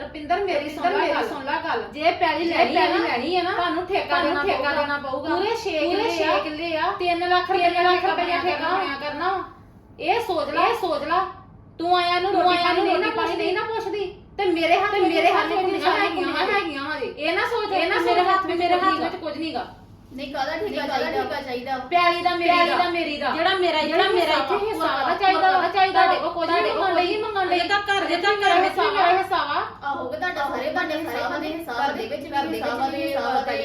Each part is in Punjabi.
ਰਪਿੰਦਰ ਮੇਰੀ ਸੁਣ ਲੈ ਗੱਲ। ਸੁਣ ਲੈ ਗੱਲ। ਜੇ ਪੈਲੀ ਲੈਣੀ ਹੈ ਨਾ ਲੈਣੀ ਹੈ ਨਾ ਤੁਹਾਨੂੰ ਠੇਕਾ ਦੇਣਾ ਠੇਕਾ ਪਊਗਾ। ਦੇਣਾ ਪਊਗਾ। ਪੂਰੇ 6 ਪੂਰੇ ਕਿੱਲੇ ਆ। ਕਿੱਲੇ ਆ। 3 ਲੱਖ ਤਿੰਨ ਰੁਪਏ ਲੱਖ ਰੁਪਏ ਰੁਪਏ ਠੇਕਾ ਠੇਕਾ ਕਰਨਾ। ਇਹ ਸੋਚ ਲੈ ਇਹ ਸੋਚ ਲਾ। ਤੂੰ ਆਇਆ ਨੂੰ ਤੂੰ ਆਇਆ ਨੂੰ ਪਾਣੀ ਰੋਟੀ ਪਾਣੀ ਨਹੀਂ ਨਾ ਪੁੱਛਦੀ। ਤੇ ਮੇਰੇ ਹੱਥ ਮੇਰੇ ਹੱਥ ਵਿੱਚ ਕੁੰਡੀਆਂ ਹੈਗੀਆਂ ਹੈਗੀਆਂ ਹੈਗੀਆਂ ਹਜੇ। ਇਹ ਨਾ ਸੋਚ ਇਹ ਨਾ ਮੇਰੇ ਹੱਥ ਵਿੱਚ ਮੇਰੇ ਹੱਥ ਵਿੱਚ ਕੁਝ ਨਹੀਂਗਾ ਨਹੀਂ ਕਾਹਦਾ ਠੇਕਾ ਨਹੀਂ, ਕਾਹਦਾ ਚਾਹੀਦਾ ਠੇਕਾ ਚਾਹੀਦਾ? ਪੈਲੀ ਦਾ ਮੇਰੀ ਦਾ। ਦਾ ਮੇਰੀ ਦਾ। ਜਿਹੜਾ ਮੇਰਾ ਜਿਹੜਾ ਮੇਰਾ ਇੱਥੇ ਹਿੱਸਾ ਚਾਹੀਦਾ ਚਾਹੀਦਾ ਕੋਲ ਕੁਝ ਨਹੀਂ ਮੰਗਣ ਲਈ ਮੰਗਣ ਲਈ ਤਾਂ ਘਰ ਦੇ ਤਾਂ ਘਰ ਵੀ ਮੇਰਾ ਹਿੱਸਾ ਕਿ ਤੁਹਾਡਾ ਸਾਰੇ ਤੁਹਾਡੇ ਹਿਸਾਬ ਦੇ ਹਿਸਾਬ ਦੇ ਵਿੱਚ ਦੇ ਵਿੱਚ ਵੀ ਹਿਸਾਬ ਦੇ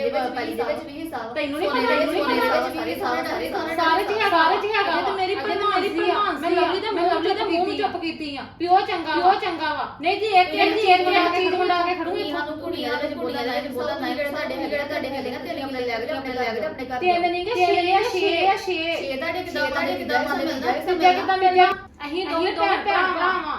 ਵਿੱਚ ਪੈਲੀ ਦੇ ਵਿੱਚ ਵੀ ਹਿਸਾਬ ਤੈਨੂੰ ਨਹੀਂ ਪਤਾ ਦੇ ਤੈਨੂੰ ਵਿੱਚ ਨਹੀਂ ਦੇ ਪਤਾ ਵਿੱਚ ਵੀ ਹਿਸਾਬ ਸਾਰੇ ਸਾਰੇ ਚ ਹੈਗਾ ਸਾਰੇ ਚ ਹੈਗਾ ਤੇ ਮੇਰੀ ਪ੍ਰਧਾਨ ਸੀ ਮੈਂ। ਲਵਲੀ ਦੇ ਮੂੰਹ ਲਵਲੀ ਦੇ ਚੁੱਪ ਮੂੰਹ ਕੀਤੀ ਆ। ਚੁੱਪ ਕੀਤੀ ਆ। ਪਿਓ ਚੰਗਾ ਪਿਓ ਚੰਗਾ ਵਾ। ਨਹੀਂ ਜੀ ਇੱਕ ਇੱਕ ਜੀ, ਚੀਜ਼ ਬਣਾ ਕੇ ਚੀਜ਼ ਬਣਾ ਕੇ ਖੜੂਗੀ ਕੁੜੀਆਂ ਨੂੰ ਕੁੜੀਆਂ ਦੇ ਵਿੱਚ ਬੋਲਦਾ ਲੈ ਕੇ ਬੋਲਦਾ ਨਹੀਂ ਜਿਹੜਾ ਤੁਹਾਡੇ ਹੈਗੇ ਤੁਹਾਡੇ ਹੈਗੇ ਨਾ ਤੇਰੇ ਆਪਣੇ ਲੈ ਕੇ ਆਪਣੇ ਲੈ ਕੇ ਆਪਣੇ ਘਰ ਤਿੰਨ ਨਹੀਂ ਕਿ 6 ਆ 6 ਆ 6 ਛੇ ਤੁਹਾਡੇ ਕਿਦਾਂ ਤੁਹਾਡੇ ਕਿਦਾਂ ਮੰਨ ਲੈਂਦਾ ਸਿੱਧਾ ਕਿਦਾਂ ਮਿਲਿਆ ਅਸੀਂ ਦੋਵੇਂ ਭੈਣ ਭਰਾ ਭਰਾ ਵਾਂ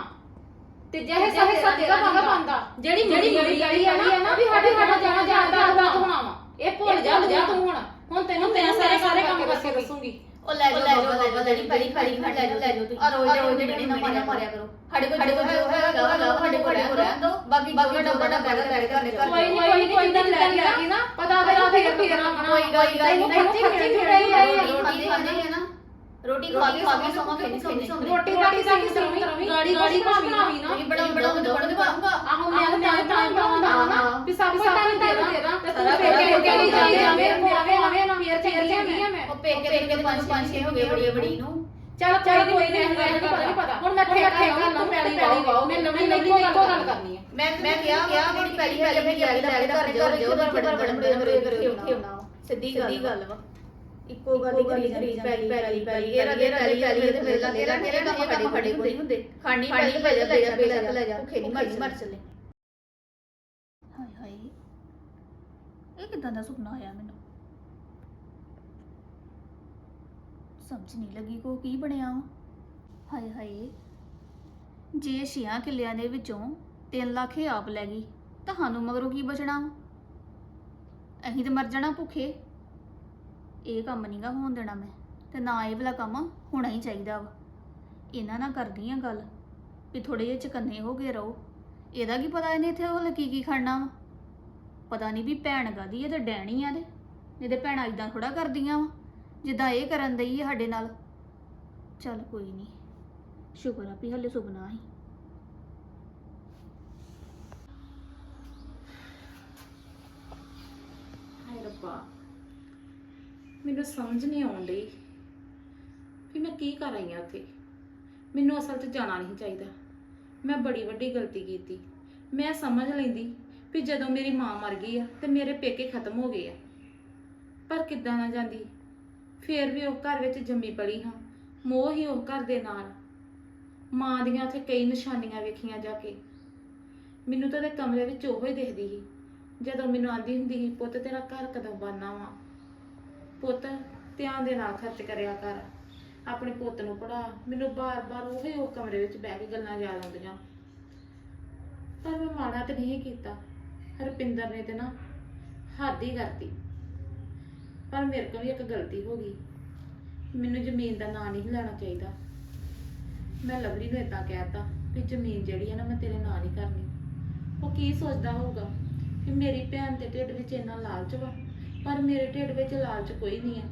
ਤੇ ਜੇ ਜੇ ਹਿੱਸਾ ਹਿੱਸਾ ਤੇਰਾ ਤੇਰਾ ਬੰਦਾ ਬਣਦਾ। ਜਿਹੜੀ ਜਿਹੜੀ ਮੇਰੀ ਗਲੀ ਆ ਨਾ ਨਾ, ਵੀ ਸਾਡੇ ਸਾਡਾ ਜਾਣਾ ਜਾਣਾ ਜਾਣਦਾ ਜਾਣਦਾ ਹੋਣਾ ਵਾ ਇਹ ਭੁੱਲ ਜਾ ਜਾ ਤੂੰ ਹੁਣ ਹੁਣ ਤੈਨੂੰ ਮੈਂ ਸਾਰੇ ਸਾਰੇ ਕੰਮ ਕਰਕੇ ਦੱਸੂਗੀ ਉਹ ਲੈ ਜਾਓ ਲੈ ਜਾਓ ਲੈ ਜਾਓ ਜਿਹੜੀ ਪੈਲੀ ਪੈਲੀ ਖੜ ਲੈ ਜਾਓ ਲੈ ਜਾਓ ਤੁਸੀਂ ਆ ਰੋਜ਼ ਰੋਜ਼ ਜਿਹੜੇ ਨਾ ਮਾਰਿਆ ਮਾਰਿਆ ਕਰੋ ਸਾਡੇ ਕੋਲ ਸਾਡੇ ਕੋਲ ਜੋ ਹੈਗਾ ਹੈਗਾ ਸਾਡੇ ਕੋਲ ਰਹਿਣ ਦੋ ਬਾਕੀ ਬਾਕੀ ਡੱਬਾ ਡੱਬਾ ਕਰ ਕਰ ਕਰ ਕੋਈ ਨਹੀਂ ਕੋਈ ਨਹੀਂ ਕੋਈ ਨਹੀਂ ਲੈ ਕੇ ਨਾ ਪਤਾ ਦੇ ਫੇਰ ਫੇਰ ਆਉਣਾ ਕੋਈ ਤੈਨੂੰ ਨਹੀਂ ਖਰਚੇ ਰੋਟੀ ਖਾਂਦੇ ਹੈ ਨਾ ਰੋਟੀ ਖਾ ਕੇ ਖਾ ਕੇ ਸਮਾਂ ਖੇਡੀ ਰੋਟੀ ਰੋਟੀ ਦਾ ਕਿਸ ਤਰ੍ਹਾਂ ਗਾੜੀ ਗਾੜੀ ਕੁਛ ਬਣਾਵੀ ਨਾ ਤੁਸੀਂ ਬੜਾ ਬੜਾ ਬੜਾ ਬਣਾਉਂਗਾ ਆਹੋ ਮੈਂ ਤਾਂ ਮੈਂ ਤਾਂ ਬਣਾਉਂਦਾ ਨਾ। ਵੀ ਸਭ ਸਭ ਨੂੰ ਦੇ ਦਾਂ। ਤੇ ਤੂੰ ਸਾਰਾ ਫੇਰ ਕੇ ਸਾਰਾ ਕੇ ਜਾਈ ਜਾਵੇਂ ਆਵੇ ਆਵੇ ਨਾ ਫੇਰ ਚੱਲੀ ਆ ਮੈਂ ਉਹ ਪੇਕੇ ਪੇਕੇ ਪੰਜ ਪੰਜ ਛੇ ਹੋ ਗਏ ਬੜੀ ਬੜੀ ਨੂੰ। ਚੱਲ ਚੱਲ ਕੋਈ ਨਹੀਂ ਇਹ ਗੱਲ ਨਹੀਂ ਪਤਾ। ਹੁਣ ਮੈਂ ਠੇਕਾ ਠੇਕਾ ਨਾ ਪੈਲੀ ਪੈਲੀ ਵਾਓ ਮੈਂ ਲਵਲੀ ਲਵਲੀ ਇੱਕੋ ਗੱਲ ਕਰਨੀ ਹੈ ਮੈਂ ਮੈਂ ਕਿਹਾ ਕਿਹਾ ਜਿਹੜੀ ਪਹਿਲੀ ਪਹਿਲੀ ਆ ਲੈ ਕੇ ਘਰ ਜਾਓ ਜਾਓ ਪਰ ਬੜੇ ਬੜੇ ਬੜੇ ਬੜੇ ਸਿੱਧੀ ਗੱਲ ਵਾ ਇੱਕੋ ਗੱਲ ਹੀ ਕਰੀ ਕਰੀ ਪਹਿਲੀ ਪਹਿਲੀ ਪਹਿਲੀ ਇਹ ਰਗੇ ਪਹਿਲੀ ਪਹਿਲੀ ਤੇ ਮੇਰੇ ਨਾਲ ਤੇਰਾ ਤੇਰੇ ਕੰਮ ਸਾਡੇ ਕੋਲ ਨਹੀਂ ਹੁੰਦੇ ਖਾਣੀ ਪਹਿਲੀ ਲੈ ਜਾ ਲੈ ਜਾ ਲੈ ਜਾ ਲੈ ਜਾ ਭੁੱਖੇ ਨਹੀਂ ਮਰ ਮਰ ਚੱਲੇ। ਹਾਏ ਹਾਏ ਇਹ ਕਿਦਾਂ ਦਾ ਸੁਪਨਾ ਆਇਆ ਮੈਨੂੰ? ਸਮਝ ਨਹੀਂ ਲੱਗੀ ਕੋ ਕੀ ਬਣਿਆ ਹਾਏ ਹਾਏ ਜੇ ਛਿਆਂ ਕਿੱਲਿਆਂ ਦੇ ਵਿੱਚੋਂ 3 ਲੱਖ ਹੀ ਆਪ ਲੈ ਗਈ ਤਾਂ ਸਾਨੂੰ ਮਗਰੋਂ ਕੀ ਬਚਣਾ? ਅਸੀਂ ਤੇ ਮਰ ਜਾਣਾ ਭੁੱਖੇ। ਇਹ ਕੰਮ ਨਹੀਂਗਾ ਹੋਣ ਦੇਣਾ ਮੈਂ, ਤੇ ਨਾ ਇਹ ਵਾਲਾ ਕੰਮ ਹੋਣਾ ਹੀ ਚਾਹੀਦਾ ਵਾ। ਇਹਨਾਂ ਨਾਲ ਕਰਦੀ ਆ ਗੱਲ, ਵੀ ਥੋੜੇ ਜਿਹੇ ਚਕੰਨੇ ਹੋ ਗਏ ਰਹੋ। ਇਹਦਾ ਕੀ ਪਤਾ ਇਹਨੇ ਇੱਥੇ ਉਹ ਕੀ ਕੀ ਖੜਨਾ ਵਾ? ਪਤਾ ਨਹੀਂ ਵੀ ਭੈਣ ਗਾਦੀ ਹੈ ਤਾਂ ਡੈਣੀ ਆ ਤੇ, ਨਹੀਂ ਤੇ ਭੈਣਾਂ ਇਦਾਂ ਥੋੜਾ ਕਰਦੀਆਂ ਵਾ, ਜਿੱਦਾਂ ਇਹ ਕਰਨ ਦਈ ਹੈ ਸਾਡੇ ਨਾਲ। ਚੱਲ ਕੋਈ ਨਹੀਂ ਸ਼ੁਕਰ ਆ ਵੀ ਹਲੇ ਸੁਪਨਾ ਹੀ। ਹਾਏ ਰੱਬਾ। ਮੈਨੂੰ ਸਮਝ ਨਹੀਂ ਆਉਣ ਡਈ ਵੀ ਮੈਂ ਕੀ ਕਰ ਰਹੀ ਆ ਉੱਥੇ। ਮੈਨੂੰ ਅਸਲ 'ਚ ਜਾਣਾ ਨਹੀਂ ਚਾਹੀਦਾ। ਮੈਂ ਬੜੀ ਵੱਡੀ ਗਲਤੀ ਕੀਤੀ। ਮੈਂ ਸਮਝ ਲੈਂਦੀ ਵੀ ਜਦੋਂ ਮੇਰੀ ਮਾਂ ਮਰ ਗਈ ਆ ਤੇ ਮੇਰੇ ਪੇਕੇ ਖਤਮ ਹੋ ਗਏ ਆ। ਪਰ ਕਿੱਦਾਂ ਨਾ ਜਾਂਦੀ। ਫੇਰ ਵੀ ਉਹ ਘਰ ਵਿੱਚ ਜੰਮੀ ਪਲੀ ਹਾਂ। ਮੋਹ ਹੀ ਉਹ ਘਰ ਦੇ ਨਾਲ ਮਾਂ ਦੀਆਂ ਉੱਥੇ ਕਈ ਨਿਸ਼ਾਨੀਆਂ ਵੇਖੀਆਂ ਜਾ ਕੇ। ਮੈਨੂੰ ਤਾਂ ਉਹਦੇ ਕਮਰੇ ਵਿੱਚ ਉਹੋ ਹੀ ਦਿਖਦੀ ਸੀ। ਜਦੋਂ ਮੈਨੂੰ ਆਂਦੀ ਹੁੰਦੀ ਸੀ, ਪੁੱਤ, ਤੇਰਾ ਘਰ ਕਦੋਂ ਬਣਨਾ ਵਾ? ਪੁੱਤ, ਧਿਆਨ ਦੇ ਨਾਲ ਖਰਚ ਕਰਿਆ ਕਰ। ਆਪਣੇ ਪੁੱਤ ਨੂੰ ਪੜਾ ਮੈਨੂੰ ਬਾਰ-ਬਾਰ ਉਹੀ ਉਹ ਕਮਰੇ ਵਿੱਚ ਬਹਿ ਕੇ ਗੱਲਾਂ ਯਾਦ ਆਉਂਦੀਆਂ। ਪਰ ਮੈਂ ਮਾੜਾ ਤੇ ਨਹੀਂ ਕੀਤਾ। ਹਰਪਿੰਦਰ ਨੇ ਤੇ ਨਾ ਹੱਦ ਹੀ ਕਰਤੀ। ਪਰ ਮੇਰੇ ਕੋਲ ਵੀ ਇੱਕ ਗਲਤੀ ਹੋ ਗਈ। ਮੈਨੂੰ ਜ਼ਮੀਨ ਦਾ ਨਾਂ ਨਹੀਂ ਲੈਣਾ ਚਾਹੀਦਾ। ਮੈਂ ਲਵਲੀ ਨੂੰ ਇਦਾਂ ਕਹਿਤਾ ਕਿ ਜ਼ਮੀਨ ਜਿਹੜੀ ਹੈ ਨਾ ਮੈਂ ਤੇਰੇ ਨਾਂ ਨਹੀਂ ਕਰਨੀ। ਉਹ ਕੀ ਸੋਚਦਾ ਹੋਊਗਾ ਕਿ ਮੇਰੀ ਭੈਣ ਦੇ ਢਿੱਡ ਵਿੱਚ ਇੰਨਾ ਲਾਲਚ ਵਾ? ਪਰ ਮੇਰੇ ਢਿੱਡ ਵਿੱਚ ਲਾਲਚ ਕੋਈ ਨਹੀਂ ਹੈ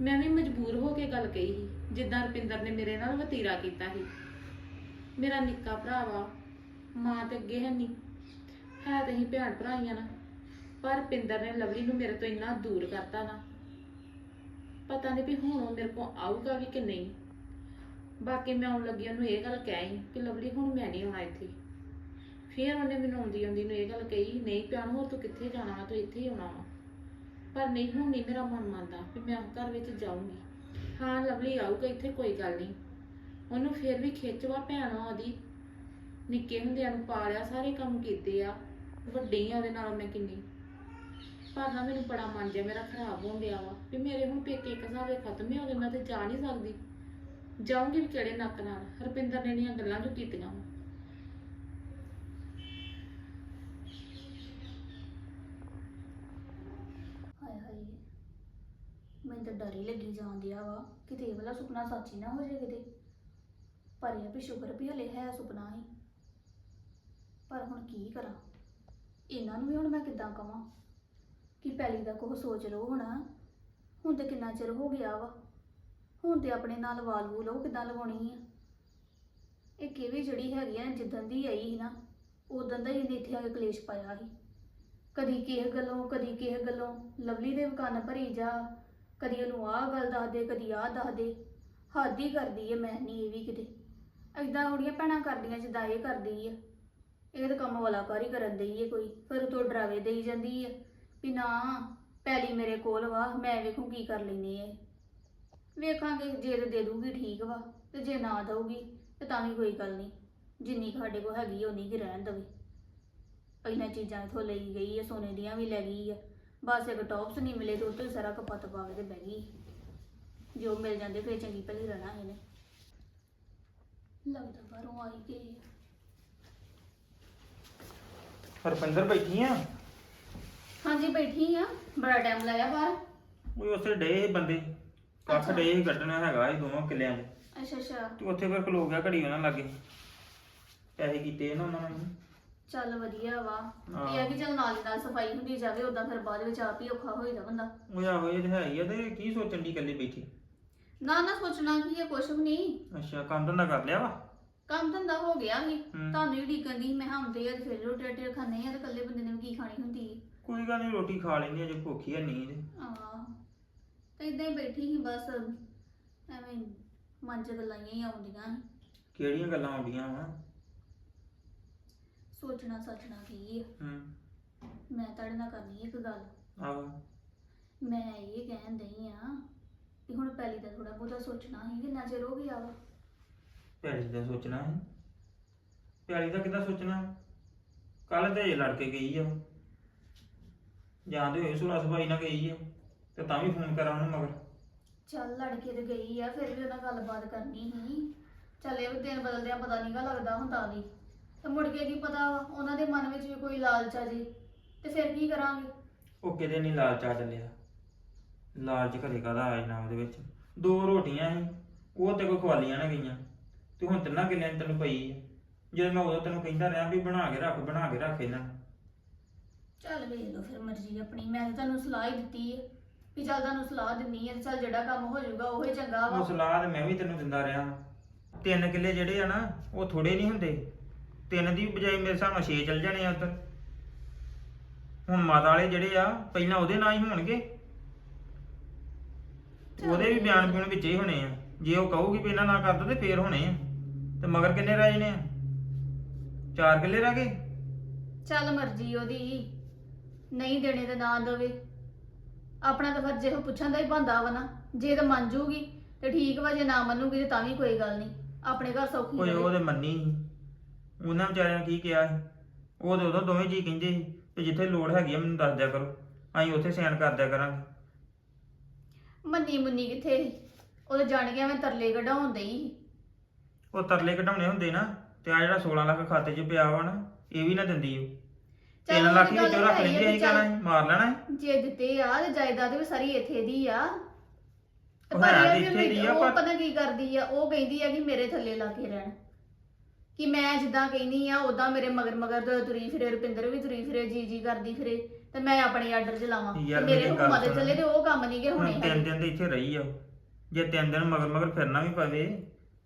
ਮੈਂ ਵੀ ਮਜਬੂਰ ਹੋ ਕੇ ਗੱਲ ਕਹੀ ਸੀ, ਜਿੱਦਾਂ ਰੁਪਿੰਦਰ ਨੇ ਮੇਰੇ ਨਾਲ ਵਤੀਰਾ ਕੀਤਾ ਸੀ। ਮੇਰਾ ਨਿੱਕਾ ਭਰਾ ਵਾ, ਮਾਂ ਤੇ ਅੱਗੇ ਹੈ ਨਹੀਂ ਹੈ ਤੇ ਅਸੀਂ ਭੈਣ ਭਰਾਈਆਂ ਨਾ, ਪਰ ਰੁਪਿੰਦਰ ਨੇ ਲਵਲੀ ਨੂੰ ਮੇਰੇ ਤੋਂ ਇੰਨਾ ਦੂਰ ਕਰਤਾ ਨਾ। ਪਤਾ ਨਹੀਂ ਵੀ ਹੁਣ ਉਹ ਮੇਰੇ ਕੋਲ ਆਊਗਾ ਵੀ ਕਿ ਨਹੀਂ। ਬਾਕੀ ਮੈਂ ਆਉਣ ਲੱਗੀ ਉਹਨੂੰ ਇਹ ਗੱਲ ਕਹਿ ਹੀ ਕਿ ਲਵਲੀ, ਹੁਣ ਮੈਂ ਨਹੀਂ ਆਉਣਾ ਇੱਥੇ। ਫਿਰ ਉਹਨੇ ਮੈਨੂੰ ਆਉਂਦੀ ਆਉਂਦੀ ਨੂੰ ਇਹ ਗੱਲ ਕਹੀ, ਨਹੀਂ ਭੈਣ, ਹੋਰ ਤੂੰ ਕਿੱਥੇ ਜਾਣਾ ਵਾ? ਤੂੰ ਇੱਥੇ ਹੀ ਆਉਣਾ ਵਾ। ਪਰ ਨਹੀਂ, ਹੁਣ ਨਹੀਂ ਮੇਰਾ ਮਨ ਮੰਨਦਾ ਵੀ ਮੈਂ ਉਸ ਘਰ ਵਿੱਚ ਜਾਊਂਗੀ। ਹਾਂ, ਲਵਲੀ ਆਊਗਾ, ਇੱਥੇ ਕੋਈ ਗੱਲ ਨਹੀਂ। ਉਹਨੂੰ ਫਿਰ ਵੀ ਖਿੱਚਵਾ ਭੈਣ ਉਹਦੀ। ਨਿੱਕੇ ਹੁੰਦਿਆਂ ਨੂੰ ਪਾਲਿਆ, ਸਾਰੇ ਕੰਮ ਕੀਤੇ ਆ। ਵੱਡੀ ਆ, ਉਹਦੇ ਨਾਲੋਂ ਮੈਂ ਕਿੰਨੀ। ਪਰ ਨਾ ਮੈਨੂੰ ਬੜਾ ਮਨ ਜਿਹਾ ਮੇਰਾ ਖਰਾਬ ਹੋਣ ਡਿਆ ਵਾ ਵੀ ਮੇਰੇ ਹੁਣ ਪੇਕੇ ਇੱਕ ਹਿਸਾਬ ਦੇ ਖਤਮ ਹੀ ਹੋ ਗਏ, ਮੈਂ ਤੇ ਜਾ ਨਹੀਂ ਸਕਦੀ। ਜਾਊਂਗੀ ਵੀ ਕਿਹੜੇ ਨੱਕ ਨਾਲ। ਹਰਪਿੰਦਰ ਨੇ ਨੀਆਂ ਗੱਲਾਂ ਜੋ ਕੀਤੀਆਂ ਵਾ ਹਾਏ ਹਾਏ ਮੈਨੂੰ ਤਾਂ ਡਰ ਹੀ ਲੱਗੀ ਜਾਂਦਿਆ ਵਾ, ਕਿਤੇ ਇਹ ਵਾਲਾ ਸੁਪਨਾ ਸੱਚ ਹੀ ਨਾ ਹੋ ਜਾਏ ਕਿਤੇ। ਪਰ ਇਹ ਆ ਵੀ ਸ਼ੁਕਰ ਵੀ ਹਲੇ ਹੈ ਸੁਪਨਾ ਹੀ। ਪਰ ਹੁਣ ਕੀ ਕਰਾਂ? ਇਹਨਾਂ ਨੂੰ ਵੀ ਹੁਣ ਮੈਂ ਕਿੱਦਾਂ ਕਵਾਂ? ਕਿ ਪਹਿਲੀ ਦਾ ਕੋਹ ਸੋਚ ਲਓ ਹੁਣ। ਹੁਣ ਤੇ ਕਿੰਨਾ ਚਿਰ ਹੋ ਗਿਆ ਵਾ। ਹੁਣ ਤੇ ਆਪਣੇ ਨਾਲ ਵਾਲ ਵੂਲ ਉਹ ਕਿੱਦਾਂ ਲਵਾਉਣੀ ਆ? ਇਹ ਕਿਵੇਂ ਜਿਹੜੀ ਹੈਗੀ ਆ ਜਿੱਦਣ ਦੀ ਆਈ ਸੀ ਨਾ ਉਦੋਂ ਦਾ ਹੀ ਇਹਨੇ ਇੱਥੇ ਆ ਕੇ ਕਲੇਸ਼ ਪਾਇਆ ਸੀ। ਕਦੀ ਕਿਸੇ ਗੱਲੋਂ, ਕਦੀ ਕਿਸੇ ਗੱਲੋਂ, ਲਵਲੀ ਦੇ ਕੰਨ ਭਰੀ ਜਾ ਕਦੀ ਉਹਨੂੰ ਆਹ ਗੱਲ ਦੱਸ ਦੇ, ਕਦੀ ਆਹ ਦੱਸ ਦੇ। ਹੱਦ ਹੀ ਕਰਦੀ ਏ, ਮੈਂ ਨਹੀਂ ਇਹ ਵੀ ਕਿਤੇ। ਐਦਾਂ ਉਹਦੀਆਂ ਭੈਣਾਂ ਕਰਦੀਆਂ ਜਿੱਦਾਂ ਇਹ ਕਰਦੀ ਆ ਇਹ ਤਾਂ ਕੰਮ ਵਾਲਾ ਹੀ ਕਰਨ ਦਈ ਏ ਕੋਈ, ਫਿਰ ਤੋਂ ਡਰਾਵੇ ਦੇਈ ਜਾਂਦੀ ਏ ਵੀ ਨਾ, ਪੈਲੀ ਮੇਰੇ ਕੋਲ ਵਾ, ਮੈਂ ਵੇਖੂ ਕੀ ਕਰ ਲੈਣੀ ਏ। ਵੇਖਾਂਗੇ, ਜੇ ਤੇ ਦੇ ਦੂਗੀ ਠੀਕ ਵਾ, ਤੇ ਜੇ ਨਾ ਦਊਗੀ, ਤੇ ਤਾਂ ਵੀ ਕੋਈ ਗੱਲ ਨਹੀਂ ਜਿੰਨੀ ਕੁ ਸਾਡੇ ਕੋਲ ਹੈਗੀ ਆ ਉਨੀ ਕੀ ਰਹਿਣ ਦਵੇ। ਪਹਿਲਾਂ ਚੀਜ਼ਾਂ ਇਥੋਂ ਲਈ ਗਈ ਏ ਸੋਨੇ ਦੀਆਂ ਵੀ ਲੈ ਗਈ ਆ। ਬਸ ਇੱਕ ਟੌਪਸ ਨਹੀਂ ਮਿਲੇ ਤੇ ਉੱਤੇ ਸਾਰਾ ਕਪੱਤ ਪਾ ਕੇ ਤੇ ਬਹਿ ਗਈ। ਜੋ ਮਿਲ ਜਾਂਦੇ ਫੇਰ ਚੰਗੀ ਭਲੀ ਰਹਿਣਾ ਇਹਨੇ। ਲੱਗਦਾ ਬਾਹਰੋਂ ਆਈ ਗਈ। ਹਰਪਿੰਦਰ ਬੈਠੀ ਆ? ਹਾਂਜੀ ਬੈਠੀ ਆ। ਬੜਾ ਟਾਈਮ ਲਾਇਆ ਬਾਹਰ। ਉਹ ਉੱਥੇ ਡੇ ਬੰਦੇ। ਕੱਖ। ਡੇ ਕੱਢਣਾ ਹੈਗਾ ਇਹ ਦੋਵਾਂ ਕਿੱਲਿਆਂ ਅੱਛਾ ਅੱਛਾ। ਤੇ ਉੱਥੇ ਫਿਰ ਖਲੋ ਗਿਆ ਘੜੀ ਉਹਨਾਂ ਲੱਗੇ। ਪੈਸੇ ਕੀਤੇ ਨਾ ਉਹਨਾਂ ਨੇ। ਚੱਲ ਵਧੀਆ ਵਾ। ਹਾਂ। ਇਹ ਆ ਕਿ ਚੱਲ ਨਾਲ ਦੀ ਨਾਲ ਸਫ਼ਾਈ ਹੁੰਦੀ ਜਾਵੇ ਉਦਾਂ ਫਿਰ ਬਾਅਦ ਵਿੱਚ ਆਪ ਹੀ ਔਖਾ ਹੋਈਦਾ ਬੰਦਾ। ਉਹ ਆਹੋ ਇਹ ਤੇ ਹੈ ਹੀ ਆ ਤੇ ਕੀ ਸੋਚਣ ਦੀ ਇਕੱਲੀ ਬੈਠੀ? ਨਾ ਨਾ ਸੋਚਣਾ ਕੀ ਹੈ ਕੁਛ ਵੀ ਨਹੀਂ। ਅੱਛਾ ਕੰਮ ਧੰਦਾ ਕਰ ਲਿਆ ਵਾ? ਕੰਮ ਧੰਦਾ ਹੋ ਗਿਆ ਸੀ। ਹੂੰ। ਤੁਹਾਨੂੰ ਹੀ ਡੀਕਣ ਦੀ ਮੈਂ ਹੁੰਦੇ ਆ ਫਿਰ ਰੋਟੀ ਰਾਟੀ ਖਾਣੇ ਆ ਤੇ ਇਕੱਲੇ ਬੰਦੇ ਨੇ ਵੀ ਕੀ ਖਾਣੀ ਹੁੰਦੀ ਹੈ ਕੋਈ ਗੱਲ ਨਹੀਂ ਰੋਟੀ ਖਾ ਲੈਣੀ ਅਜੇ ਭੁੱਖੀ ਹੈ ਨਹੀਂ ਤੇ। ਆਹ ਤੇ ਇਦਾਂ ਹੀ ਬੈਠੀ ਸੀ ਬਸ ਐਵੇਂ ਮਨ ਚ ਗੱਲਾਂ ਹੀ ਆਉਂਦੀਆਂ ਸੀ। ਕਿਹੜੀਆਂ ਗੱਲਾਂ ਆਉਂਦੀਆਂ ਵਾ? ਸੋਚਣਾ ਸੱਚਣਾ ਕੀ ਹੈ ਹੂੰ। ਮੈਂ ਤੁਹਾਡੇ ਨਾਲ ਕਰਨੀ ਇੱਕ ਗੱਲ। ਆਹੋ। ਮੈਂ ਇਹ ਕਹਿਣ ਦਈ ਆ ਕਿ ਹੁਣ ਪਹਿਲੀ ਦਾ ਥੋੜਾ ਬਹੁਤਾ ਸੋਚਣਾ ਸੀ ਕਿੰਨਾ ਚਿਰ ਹੋ ਗਿਆ ਵਾ? ਪਿਆਲੀ ਦਾ ਸੋਚਣਾ ਹੈ ਪਿਆਲੀ ਦਾ ਕਿੱਦਾਂ ਸੋਚਣਾ? ਕੱਲ ਤੇ ਲੜ ਕੇ ਗਈ ਆ। ਉਹ। ਜਾਂਦੇ ਹੋਏ ਸੁਲਾ ਸਫ਼ਾਈ ਨਾਲ ਗਈ ਆ ਤੇ ਤਾਂ ਵੀ ਫੋਨ ਕਰਾਂ ਉਹਨੂੰ ਮਗਰ। ਚੱਲ ਲੜ ਕੇ ਤੇ ਗਈ ਆ ਫਿਰ ਵੀ ਉਹਨਾਂ ਗੱਲਬਾਤ ਕਰਨੀ ਸੀ। ਚੱਲ ਇਹ ਵੀ ਦਿਨ ਬਦਲਦਿਆਂ ਪਤਾ ਨਹੀਂਗਾ ਲੱਗਦਾ ਹੁੰਦਾ ਵੀ। ਤੇ ਮੁੜ ਕੇ ਕੀ ਪਤਾ ਵਾ, ਉਹਨਾਂ ਦੇ ਮਨ ਵਿੱਚ ਵੀ ਕੋਈ ਲਾਲਚ ਆ ਜੇ। ਤੇ ਫਿਰ ਕੀ ਕਰਾਂਗੇ? ਉਹ ਕਿਤੇ ਨਹੀਂ ਲਾਲਚ ਆ ਚੱਲਿਆ। ਲਾਲਚ ਘਰੇ ਕਾਦਾ ਆ ਜਾਣਾ ਉਹਦੇ ਵਿੱਚ? ਦੋ ਰੋਟੀਆਂ ਸੀ ਉਹ ਤੇ ਕੋ ਖਵਾਲੀਆਂ ਨਾ ਗਈਆਂ। ਤੇ ਹੁਣ ਤਿੰਨਾਂ ਕਿੱਲਿਆਂ 'ਚ ਤੈਨੂੰ ਪਈ ਆ? ਜਦੋਂ ਮੈਂ ਉਦੋਂ ਤੈਨੂੰ ਕਹਿੰਦਾ ਰਿਹਾ ਵੀ ਬਣਾ ਕੇ ਰੱਖ ਬਣਾ ਕੇ ਰੱਖ ਇਹਨਾਂ ਨੂੰ। ਚੱਲ ਵੇਖ ਲਓ ਫਿਰ ਮਰਜ਼ੀ ਆਪਣੀ ਮੈਂ ਤਾਂ ਤੁਹਾਨੂੰ ਸਲਾਹ ਹੀ ਦਿੱਤੀ ਹੈ ਵੀ ਚੱਲ ਤੁਹਾਨੂੰ ਸਲਾਹ ਦਿੰਨੀ ਹੈ ਚੱਲ ਜਿਹੜਾ ਕੰਮ ਹੋ ਜਾਊਗਾ ਉਹ ਹੀ ਚੰਗਾ ਉਹ ਵਾ ਸਲਾਹ ਤੇ ਮੈਂ ਵੀ ਤੈਨੂੰ ਦਿੰਦਾ ਰਿਹਾ। ਤਿੰਨ ਕਿੱਲੇ ਜਿਹੜੇ ਆ ਨਾ ਉਹ ਥੋੜੇ ਨਹੀਂ ਹੁੰਦੇ। ਤਿੰਨ ਦੀ ਬਜਾਏ ਮੇਰੇ ਹਿਸਾਬ ਨਾਲ 6 ਚੱਲ ਜਾਣੇ ਆ ਉੱਧਰ। ਹੁਣ ਮਾਤਾ ਵਾਲੇ ਜਿਹੜੇ ਆ ਪਹਿਲਾਂ ਉਹਦੇ ਨਾਲ ਹੀ ਹੋਣਗੇ। ਉਹਦੇ ਵੀ ਬਿਆਨ ਬਿਆਨ ਵਿੱਚ ਹੀ ਹੋਣੇ ਆ। ਜੇ ਉਹ ਕਹੂਗੀ ਵੀ ਇਹਨਾਂ ਨਾ ਕਰ ਦੋ ਤੇ ਫੇਰ ਹੋਣੇ ਆ। ਤੇ ਮਗਰ ਕਿੰਨੇ ਰਹਿ ਜਾਣੇ ਆ? ਚਾਰ ਕਿੱਲੇ ਰਹਿ ਗਏ? ਚੱਲ ਮਰਜ਼ੀ ਉਹਦੀ। ਨਹੀਂ ਦੇਣੇ ਤੇ ਨਾ ਦੇਵੇ। ਆਪਣਾ ਤਾਂ ਫਰਜ਼ ਇਹੋ ਪੁੱਛਣ ਦਾ ਹੀ ਬੰਦਾ ਵਾ ਨਾ। ਜੇ ਤਾਂ ਮੰਨ ਜੂਗੀ ਤੇ ਠੀਕ ਵਾ ਜੇ ਨਾ ਮੰਨੂਗੀ ਤੇ ਤਾਂ ਵੀ ਕੋਈ ਗੱਲ ਨਹੀਂ। ਆਪਣੇ ਘਰ ਸੌਖੀ ਓਏ ਰਹੇ ਉਹਦੇ ਮੰਨੀ। ਉਹਨਾਂ ਵਿਚਾਰਿਆਂ ਨੇ ਕੀ ਕਿਹਾ ਸੀ? ਉਹ ਤੇ ਉਦੋਂ ਦੋਵੇਂ ਜੀ ਕਹਿੰਦੇ ਸੀ ਕਿ ਜਿੱਥੇ ਲੋੜ ਹੈਗੀ ਆ ਮੈਨੂੰ ਦੱਸ ਦਿਆ ਕਰੋ ਅਸੀਂ ਉੱਥੇ ਸਾਈਨ ਕਰ ਦਿਆ ਕਰਾਂਗੇ। ਮੰਨੀ ਮੁੰਨੀ ਕਿੱਥੇ ਸੀ? ਉਹ ਤਾਂ ਜਾਣ ਗਿਆ ਮੈਂ ਤਰਲੇ ਕਢਾਉਣ ਦਈ ਉਹ ਤਰਲੇ ਕਢਾਉਣੇ ਹੁੰਦੇ ਨਾ ਤੇ ਆ ਜਿਹੜਾ 16 ਲੱਖ ਖਾਤੇ 'ਚ ਪਿਆ ਵਾ ਨਾ ਇਹ ਵੀ ਨਾ ਦਿੰਦੀ ਉਹ। ਚੱਲ 3 ਲੱਖ ਉਹਦੀ ਵਿੱਚੋਂ ਗੱਲ ਰੱਖ ਹੈ ਹੀ ਲੈਂਦੇ ਆ ਅਸੀਂ ਵੀ ਚੱਲ- ਕਹਿਣਾ ਮਾਰ ਲੈਣਾ ਸੀ। ਜੇ ਦਿੱਤੇ ਆ ਤੇ ਜਾਇਦਾਦ ਵੀ ਸਾਰੀ ਇੱਥੇ ਦੀ ਆ। ਤੇ ਉਹ ਪਰ ਹੈ ਇਹ ਤੇ ਵੀ ਇੱਥੇ ਦੀ ਆ, ਉਹ ਪਰ- ਪਤਾ ਕੀ ਕਰਦੀ ਆ ਉਹ ਕਹਿੰਦੀ ਆ ਕਿ ਮੇਰੇ ਥੱਲੇ ਲਾ ਕੇ ਰਹਿਣ। ਕਿ ਮੈਂ ਜਿੱਦਾਂ ਕਹਿੰਦੀ ਆ ਉਦਾਂ ਮੇਰੇ ਮਗਰ ਮਗਰ ਤੁਰੀ ਫਿਰੇ ਰੁਪਿੰਦਰ ਵੀ ਤੁਰੀ ਫਿਰੇ ਜੀ ਜੀ ਕਰਦੀ ਫਿਰੇ ਤੇ ਮੈਂ ਆਪਣੇ ਆਰਡਰ 'ਚ ਲਾਵਾਂ ਯਾਰ ਤੇ ਮੇਰੇ ਮੇਰੀ ਗੱਲ ਹੁਕਮਾਂ ਦੇ ਸੁਣ। ਚੱਲੇ ਤੇ ਉਹ ਕੰਮ ਨਹੀਂ ਗੇ ਹੁਣ ਹੋਣੇ ਤਿੰਨ। ਦਿਨ ਤੇ ਇੱਥੇ ਰਹੀ ਆ ਉਹ। ਜੇ ਤਿੰਨ ਦਿਨ ਮਗਰ ਮਗਰ ਫਿਰਨਾ ਵੀ ਪਵੇ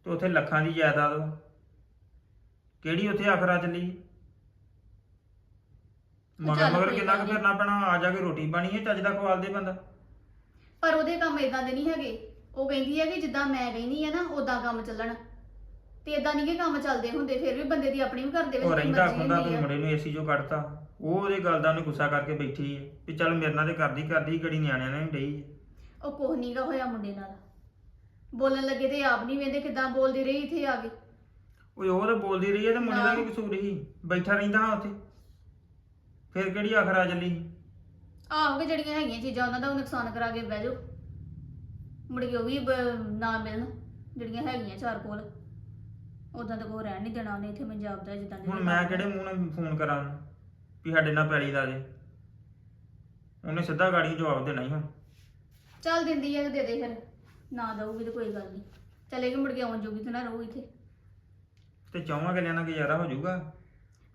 ਤੇ ਉੱਥੇ ਲੱਖਾਂ ਦੀ ਜਾਇਦਾਦ ਵਾ। ਕਿਹੜੀ ਉੱਥੇ ਆਖਰਾ ਚੱਲੀ ਮਗਰ ਚੱਲ ਮਗਰ ਕੋਈ ਕਿੰਨਾ ਗੱਲ ਕੁ ਨੀ। ਫਿਰਨਾ ਪੈਣਾ ਆ ਜਾ ਕੇ ਰੋਟੀ ਬਣੀ ਹੈ ਚੱਜ ਦਾ ਖਵਾਲ ਦੇ ਬੰਦਾ ਪਰ ਉਹਦੇ ਕੰਮ ਇਦਾਂ ਦੇ ਨਹੀਂ ਹੈਗੇ ਉਹ ਕਹਿੰਦੀ ਆ ਕਿ ਜਿੱਦਾਂ ਮੈਂ ਕਹਿੰਦੀ ਆ ਨਾ ਉਦਾਂ ਕੰਮ ਚੱਲਣ ਤੇ ਇਦਾਂ ਨਹੀਂ ਕਿ ਕੰਮ ਚੱਲਦੇ ਹੁੰਦੇ ਫਿਰ ਵੀ ਬੰਦੇ ਦੀ ਆਪਣੀ ਵੀ ਘਰ ਦੇ ਵਿੱਚ ਉਹ ਰਹਿੰਦਾ ਮਰਜ਼ੀ ਖੁੰਦਾ ਹੁੰਦੀ ਤੂੰ ਆ। ਮੁੰਡੇ ਨੂੰ ਏਸੀ ਚੋਂ ਕੱਢਤਾ ਉਹ ਉਹਦੇ ਗੱਲ ਦਾ ਉਹਨੇ ਗੁੱਸਾ ਕਰਕੇ ਬੈਠੀ ਹੈ ਵੀ ਚੱਲ ਮੇਰੇ ਨਾਲ ਤੇ ਕਰਦੀ ਕਰਦੀ ਗੜੀ ਨਿਆਣਿਆਂ ਨਾਲ ਵੀ ਡਈ ਹੈ ਉਹ ਕੋਹ ਨੀਗਾ ਹੋਇਆ ਮੁੰਡੇ ਨਾਲ। ਬੋਲਣ ਲੱਗੇ ਤੇ ਆਪ ਨਹੀਂ ਵੇਂਦੇ ਕਿਦਾਂ ਬੋਲਦੀ ਰਹੀ ਇੱਥੇ ਆ ਕੇ। ਓਏ ਉਹ ਤਾਂ ਬੋਲਦੀ ਰਹੀ ਹੈ ਤੇ ਮੁੰਡੇ ਦਾ ਨਾ। ਕੀ ਕਸੂਰ ਸੀ? ਬੈਠਾ ਰਹਿੰਦਾ ਹਾਂ ਉੱਥੇ। ਫਿਰ ਕਿਹੜੀ ਆਖਰਾ ਚੱਲੀ? ਆਹੋ ਕਿ ਜਿਹੜੀਆਂ ਹੈਗੀਆਂ ਚੀਜ਼ਾਂ ਉਹਨਾਂ ਦਾ ਉਹ ਨੁਕਸਾਨ ਕਰਾ ਕੇ ਬਹਿ ਜਾਓ। ਮੁੜ ਕੇ ਉਹ ਵੀ ਬ- ਨਾ ਮਿਲਣ ਜਿਹੜੀਆਂ ਹੈਗੀਆਂ ਚਾਰ ਕੋਲ। ਉਦਾਂ ਤਾਂ ਕੋਈ ਰਹਿਣ ਨਹੀਂ ਦੇਣਾ ਉਹਨੇ ਇੱਥੇ ਪੰਜਾਬ ਦਾ ਜਿੱਦਾਂ ਦੇ ਹੁਣ ਮੈਂ ਕਿਹੜੇ ਮੂੰਹ ਨਾਲ ਫੋਨ ਕਰਾਂ ਉਹਨੂੰ ਵੀ ਸਾਡੇ ਨਾਲ ਪੈਲੀ ਦਾ। ਜੇ ਉਹਨੇ ਸਿੱਧਾ ਗਾੜੀ ਜਵਾਬ ਦੇਣਾ ਹੀ ਹੁਣ। ਚੱਲ ਦਿੰਦੀ ਤੇ ਦੇ ਦੇ ਫਿਰ। ਨਾ ਦਊਗੀ ਤਾਂ ਕੋਈ ਗੱਲ ਨਹੀਂ ਚਲੇਗੀ ਮੁੜ ਕੇ ਆਉਣ ਜੋਗੀ ਤੇ ਨਾ ਰਹੂ ਇੱਥੇ। ਤੇ ਚੌਵਾਂ ਗੱਲਿਆਂ ਨਾਲ ਗੁਜ਼ਾਰਾ ਹੋ ਜਾਊਗਾ?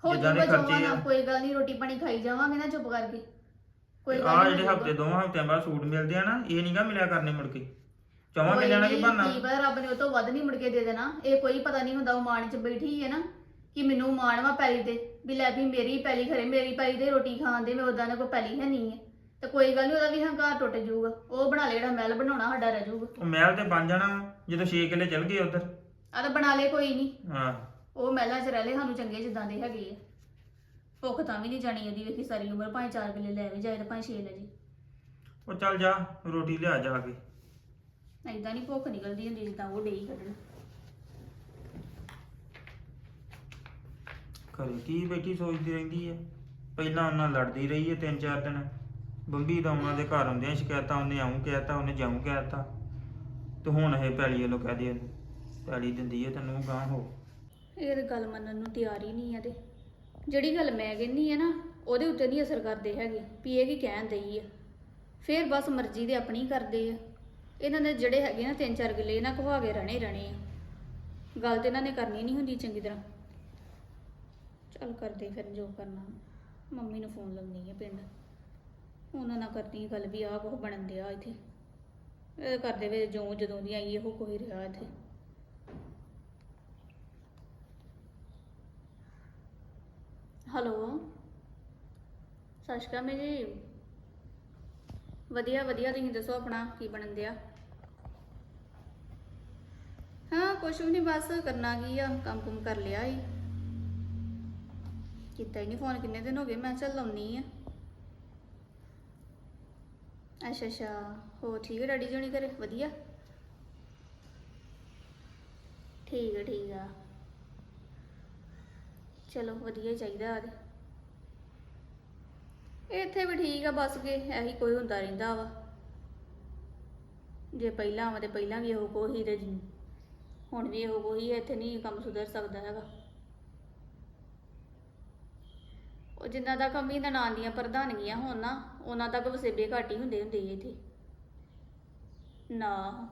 ਹੋ ਜਿੱਦਾਂ ਦੇ ਜੂਗਾ ਖਰਚੇ ਆ। ਕੋਈ ਗੱਲ ਨਹੀਂ ਰੋਟੀ ਪਾਣੀ ਖਾਈ ਜਾਵਾਂਗੇ ਨਾ ਚੁੱਪ ਕਰਕੇ। ਕੋਈ ਗੱਲ ਆ ਨੀ ਜਿਹੜੇ ਹੋਊਗਾ। ਹਫ਼ਤੇ ਦੋਵਾਂ ਹਫਤਿਆਂ ਬਾਅਦ ਸੂਟ ਮਿਲਦੇ ਆ ਨਾ ਇਹ ਨਹੀਂਗਾ ਮਿਲਿਆ ਕਰਨੇ ਮੁੜ ਕੇ। ਚੌਵਾਂ ਕੋਈ ਕਿੱਲਿਆਂ ਨਾਲ ਕੀ ਨੀ, ਬਣਨਾ? ਕੀ ਪਤਾ ਰੱਬ ਨੇ ਉਹ ਤੋਂ ਵੱਧ ਨਹੀਂ ਮੁੜ ਕੇ ਦੇ ਦੇਣਾ। ਇਹ ਕੋਈ ਪਤਾ ਨਹੀਂ ਹੁੰਦਾ ਉਹ ਮਾਣ ਚ ਬੈਠੀ ਹੈ ਨਾ ਕਿ ਮੈਨੂੰ ਮਾਣ ਵਾ ਪੈਲੀ ਤੇ ਵੀ ਲੈ ਵੀ ਮੇਰੀ ਪੈਲੀ ਖਰੇ ਮੇਰੀ ਪੈਲੀ ਤੇ ਰੋਟੀ ਖਾਣ ਦੇ ਮੈਂ ਉਦਾਂ ਦਾ ਕੋਈ ਪੈਲੀ ਹੈ ਨਹੀਂ ਹੈ। ਤੇ ਕੋਈ ਗੱਲ ਨਹੀਂ ਉਹਦਾ ਵੀ ਹੰਕਾਰ ਟੁੱਟ ਜਾਊਗਾ। ਉਹ ਬਣਾ ਲੈ ਜਿਹੜਾ ਮਹਿਲ ਬਣਾਉਣਾ ਸਾਡਾ ਰਹਿ ਜਾਊਗਾ। ਉਹ ਮਹਿਲ ਤੇ ਬਣ ਜਾਣਾ ਜਦੋਂ 6 ਕਿੱਲੇ ਚਲ ਗਏ ਉਧਰ। ਆ ਤਾਂ ਬਣਾ ਲੈ ਕੋਈ ਨਹੀਂ। ਹਾਂ। ਉਹ ਮਹਿਲਾਂ 'ਚ ਰਹਿ ਲੈ ਸਾਨੂੰ ਚੰਗੇ ਜਿੱਦਾਂ ਦੇ ਹੈਗੇ ਆ। ਭੁੱਖ ਤਾਂ ਵੀ ਨਹੀਂ ਜਾਣੀ ਉਹਦੀ ਵੇਖੀ ਸਾਰੀ ਉਮਰ ਭਾਵੇਂ ਚਾਰ ਕਿੱਲੇ ਲੈ ਵੀ ਜਾਏ ਤੇ ਭਾਵੇਂ ਛੇ ਲੈ ਜੀ ਉਹ ਚੱਲ ਜਾ ਰੋਟੀ ਲਿਆ ਜਾ ਕੇ। ਐਦਾਂ ਨਹੀਂ ਭੁੱਖ ਨਿਕਲਦੀ ਹੁੰਦੀ ਜਿੱਦਾਂ ਉਹ ਡੇਈ ਕੱਢਣ। ਘਰੇ ਕੀ ਬੈਠੀ ਸੋਚਦੀ ਰਹਿੰਦੀ ਹੈ ਪਹਿਲਾਂ ਉਹਨਾਂ ਲੜਦੀ ਰਹੀ ਹੈ ਤਿੰਨ ਚਾਰ ਦਿਨ। ਬੰਬੀ ਦਾ ਉਹਨਾਂ ਦੇ ਘਰ ਹੁੰਦਿਆਂ ਸ਼ਿਕਾਇਤਾਂ ਉਹਨੇ ਆਉਂ ਕਹਿਤਾ ਉਹਨੇ ਜਾਉਂ ਕਹਿਤਾ। ਤੇ ਹੁਣ ਇਹ ਪੈਲੀ ਵੱਲੋਂ ਕਹਿ ਦੇ ਪੈਲੀ ਦਿੰਦੀ ਹੈ ਤੈਨੂੰ ਗਾਂ ਹੋ। ਇਹ ਤਾਂ ਗੱਲ ਮੰਨਣ ਨੂੰ ਤਿਆਰ ਹੀ ਨਹੀਂ ਆ ਤੇ। ਜਿਹੜੀ ਗੱਲ ਮੈਂ ਕਹਿੰਦੀ ਆ ਨਾ ਉਹਦੇ ਉੱਤੇ ਨਹੀਂ ਅਸਰ ਕਰਦੇ ਹੈਗੇ ਵੀ ਇਹ ਕੀ ਕਹਿਣ ਦਈ ਆ ਫੇਰ ਬਸ ਮਰਜ਼ੀ ਦੇ ਆਪਣੀ ਕਰਦੇ ਆ ਇਹਨਾਂ ਦੇ ਜਿਹੜੇ ਹੈਗੇ ਨਾ ਤਿੰਨ ਚਾਰ ਗਿੱਲੇ ਇਹਨਾਂ ਕਹਾ ਕੇ ਰਹਿਣੇ ਰਹਿਣੇ ਆ। ਗੱਲ ਤੇ ਇਹਨਾਂ ਨੇ ਕਰਨੀ ਨਹੀਂ ਹੁੰਦੀ ਚੰਗੀ ਤਰ੍ਹਾਂ। ਚੱਲ ਕਰਦੇ ਫਿਰ ਜੋ ਕਰਨਾ। ਮੰਮੀ ਨੂੰ ਫੋਨ ਲਾਉਣੀ ਆ ਪਿੰਡ। ਉਹਨਾਂ ਨਾਲ ਕਰਨੀ ਗੱਲ ਵੀ ਆਹ ਕੁਛ ਬਣਨ ਦਿਆ ਇੱਥੇ। ਇਹ ਕਰਦੇ ਵੇ ਜੋ ਜਦੋਂ ਦੀ ਆਈ, ਇਹੋ ਕੋਈ ਰਿਹਾ ਇੱਥੇ। ਹੈਲੋ। ਸਤਿ ਸ਼੍ਰੀ ਅਕਾਲ ਜੀ। ਵਧੀਆ ਵਧੀਆ, ਤੁਸੀਂ ਦੱਸੋ ਆਪਣਾ ਕੀ ਬਣਨ ਦਿਆ? ਹਾਂ, ਕੁਛ ਵੀ ਨਹੀਂ, ਬਸ ਕਰਨਾ ਕੀ ਆ, ਕੰਮ ਕੁਮ ਕਰ ਲਿਆ ਈ। ਕੀਤਾ ਹੀ ਨਹੀਂ ਫੋਨ ਕਿੰਨੇ ਦਿਨ ਹੋ ਗਏ? ਮੈਂ ਚੱਲ ਲਾਉਣੀ ਆ। ਅੱਛਾ ਅੱਛਾ ਹੋ ਠੀਕ ਹੈ ਡੈਡੀ ਜੀ ਹੋਣੀ ਘਰੇ? ਵਧੀਆ? ਠੀਕ ਹੈ ਠੀਕ ਆ। ਚਲੋ, ਵਧੀਆ ਹੀ ਚਾਹੀਦਾ ਆਦੇ ਇੱਥੇ ਵੀ ਠੀਕ ਆ, ਬਸ ਕੇ ਇਹੀ ਕੋਈ ਹੁੰਦਾ ਰਹਿੰਦਾ ਵਾ। ਜੇ ਪਹਿਲਾਂ ਆਵਾਂ ਤੇ ਪਹਿਲਾਂ ਵੀ ਇਹੋ ਕੋਈ ਤੇ ਹੁਣ ਵੀ ਉਹ ਉਹੀ ਹੈ ਇੱਥੇ ਨਹੀਂ ਕੰਮ ਸੁਧਰ ਸਕਦਾ ਹੈਗਾ। ਉਹ ਜਿੰਨਾ ਤੱਕ ਅੰਮੀ ਦਾ ਨਾਂ ਦੀਆਂ ਪ੍ਰਧਾਨਗੀਆਂ ਹੋਣ ਨਾ, ਉਹਨਾਂ ਤੱਕ ਵਸੇਬੇ ਘੱਟ ਹੀ ਹੁੰਦੇ ਹੁੰਦੇ ਇੱਥੇ। ਨਾ।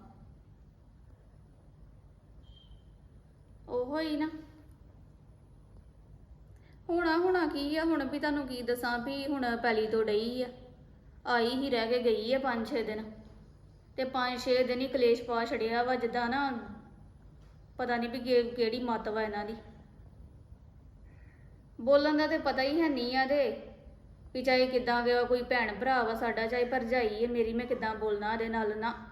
ਉਹੋ ਹੀ ਨਾ। ਹੋਣਾ, ਹੁਣਾ ਕੀ ਆ? ਹੁਣ ਵੀ ਤੁਹਾਨੂੰ ਕੀ ਦੱਸਾਂ ਵੀ ਹੁਣ ਪੈਲੀ ਤੋਂ ਡਈ ਆ। ਆਈ ਹੀ ਰਹਿ ਕੇ ਗਈ ਆ 5-6 ਦਿਨ। ਤੇ 5-6 ਦਿਨ ਹੀ ਕਲੇਸ਼ ਪਾ ਛੜਿਆ ਵਾ, ਜਿੱਦਾਂ ਨਾ ਪਤਾ ਨਹੀਂ ਵੀ ਕਿ- ਕਿਹੜੀ ਮੱਤ ਵਾ ਇਹਨਾਂ ਦੀ। ਬੋਲਣ ਦਾ ਤੇ ਪਤਾ ਹੀ ਹੈ ਨਹੀਂ ਆ ਤੇ। ਵੀ ਚਾਹੇ ਕਿਦਾਂ ਗਿਆ ਕੋਈ ਭੈਣ ਭਰਾ ਵਾ ਸਾਡਾ, ਚਾਹੇ ਭਰਜਾਈ ਹੈ ਮੇਰੀ ਮੈਂ ਕਿਦਾਂ ਬੋਲਣਾ ਇਹਦੇ ਨਾਲ ਨਾ।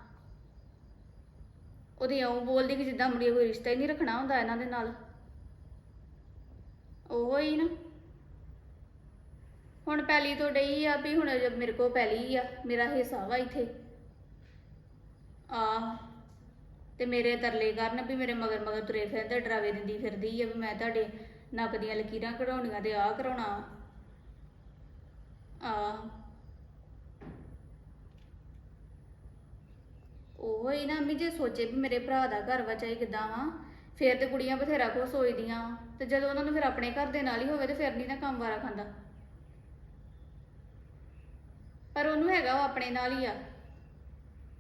ਉਹਦੀ ਇਉਂ ਬੋਲਦੀ ਕਿ ਜਿੱਦਾਂ ਮੁੜੀ ਕੋਈ ਰਿਸ਼ਤਾ ਹੀ ਨਹੀਂ ਰੱਖਣਾ ਹੁੰਦਾ ਇਹਨਾਂ ਦੇ ਨਾਲ। ਉਹ ਹੀ ਨਾ। ਹੁਣ ਪੈਲੀ ਤੋਂ ਡਈ ਆ ਵੀ ਹੁਣ ਜਦ ਮੇਰੇ ਕੋਲ ਪੈਲੀ ਆ, ਮੇਰਾ ਹਿੱਸਾ ਵਾ ਇੱਥੇ। ਆ ਤੇ ਮੇਰੇ ਤਰਲੇ ਕਰਨ ਵੀ ਮੇਰੇ ਮਗਰ ਮਗਰ ਤੁਰੇ ਫਿਰਦੇ, ਡਰਾਵੇ ਦਿੰਦੀ ਫਿਰਦੀ ਆ ਵੀ ਮੈਂ ਤੁਹਾਡੇ ਨੱਕ ਦੀਆਂ ਲਕੀਰਾਂ ਕਢਾਉਣੀਆਂ ਤੇ ਆਹ ਕਰਾਉਣਾ। ਆ ਉਹ ਹੀ ਨਾ ਅੰਮੀ ਜੇ ਸੋਚੇ ਵੀ ਮੇਰੇ ਭਰਾ ਦਾ ਘਰ ਵਾ ਚਾਹੇ ਕਿਦਾਂ ਵਾ, ਫੇਰ ਤੇ ਕੁੜੀਆਂ ਬਥੇਰਾ ਕੋ ਸੋਚਦੀਆਂ। ਵਾਂ। ਤੇ ਜਦੋਂ ਉਹਨਾਂ ਨੂੰ ਫਿਰ ਆਪਣੇ ਘਰ ਦੇ ਨਾਲ ਹੀ ਹੋਵੇ ਤੇ ਫਿਰ ਨਹੀਂ ਨਾ ਕੰਮ ਵਾਰਾ ਖਾਂਦਾ। ਪਰ ਉਹਨੂੰ ਹੈਗਾ ਉਹ ਆਪਣੇ ਨਾਲ ਹੀ ਆ।